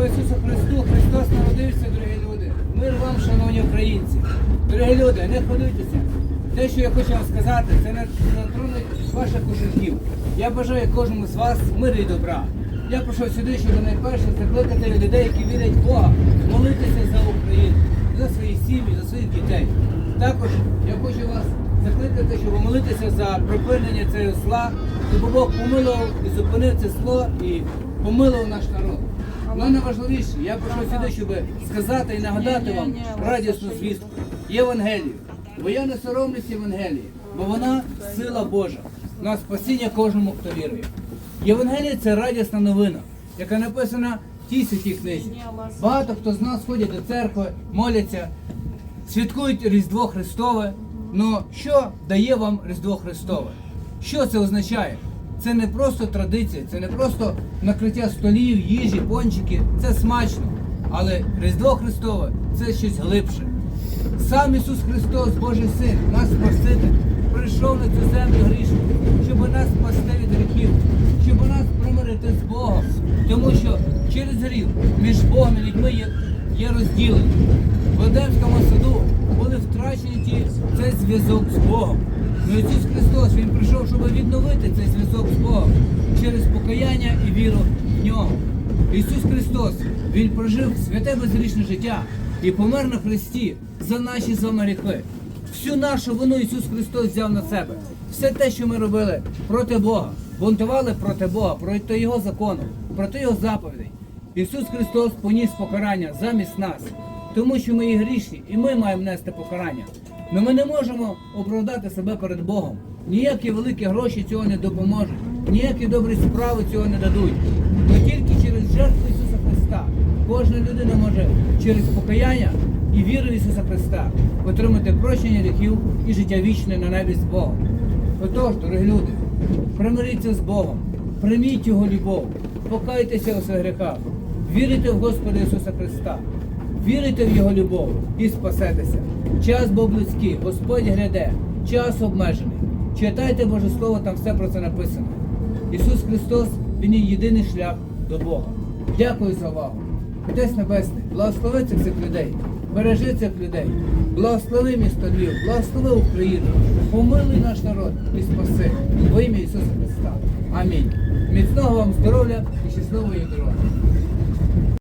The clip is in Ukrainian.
Слава Ісусу Христу! Христос народився, дорогі люди. Мир вам, шановні українці. Дорогі люди, не хвилюйтеся. Те, що я хочу вам сказати, це не затронуть ваших кошельків. Я бажаю кожному з вас миру і добра. Я прийшов сюди, щоб найперше закликати людей, які вірять в Бога, молитися за Україну, за свої сім'ї, за своїх дітей. Також я хочу вас закликати, щоб молитися за припинення цього зла, щоб Бог помилував і зупинив це зло і помилував наш народ. Але найважливіше, я прийшов сюди, щоб сказати і нагадати вам радісну звістку Євангелію. Бо я не соромлюсь Євангелії, бо вона сила Божа на спасіння кожному, хто вірує. Євангелія це радісна новина, яка написана в тій святій книзі. Багато хто з нас ходять до церкви, моляться, святкують Різдво Христове. Ну що дає вам Різдво Христове? Що це означає? Це не просто традиція, це не просто накриття столів, їжі, пончики. Це смачно. Але Різдво Христове це щось глибше. Сам Ісус Христос, Божий Син, наш Спаситель, прийшов на цю землю грішну, щоб нас спасти від гріхів, щоб нас примирити з Богом. Тому що через гріх між Богом і людьми є, є розділення. В Едемському саду були втрачені ті, цей зв'язок з Богом. Ну Ісус Христос Він прийшов, щоб відновити цей зв'язок з Богом через покаяння і віру в нього. Ісус Христос, Він прожив святе безгрішне життя і помер на Христі за наші з вами гріхи. Всю нашу вину Ісус Христос взяв на себе. Все те, що ми робили проти Бога, бунтували проти Бога, проти Його закону, проти Його заповідей. Ісус Христос поніс покарання замість нас, тому що ми є грішні, і ми маємо нести покарання. Но ми не можемо оправдати себе перед Богом. Ніякі великі гроші цього не допоможуть, ніякі добрі справи цього не дадуть. Но тільки через жертву Ісуса Христа кожна людина може через покаяння і віру в Ісуса Христа отримати прощення гріхів і життя вічне на небі з Богом. Отож, дорогі люди, примиріться з Богом, прийміть Його любов, покайтеся у своїх гріхах, вірите в Господа Ісуса Христа, вірите в Його любов і спасетеся. Час був близький, Господь гряде, час обмежений. Читайте Боже Слово, там все про це написано. Ісус Христос, Він є єдиний шлях до Бога. Дякую за увагу. Отець Небесний, благослови цих людей, бережи цих людей, благослови місто Львів, благослови Україну, помилуй наш народ і спаси во ім'я Ісуса Христа. Амінь. Міцного вам здоров'я і щасливої дороги.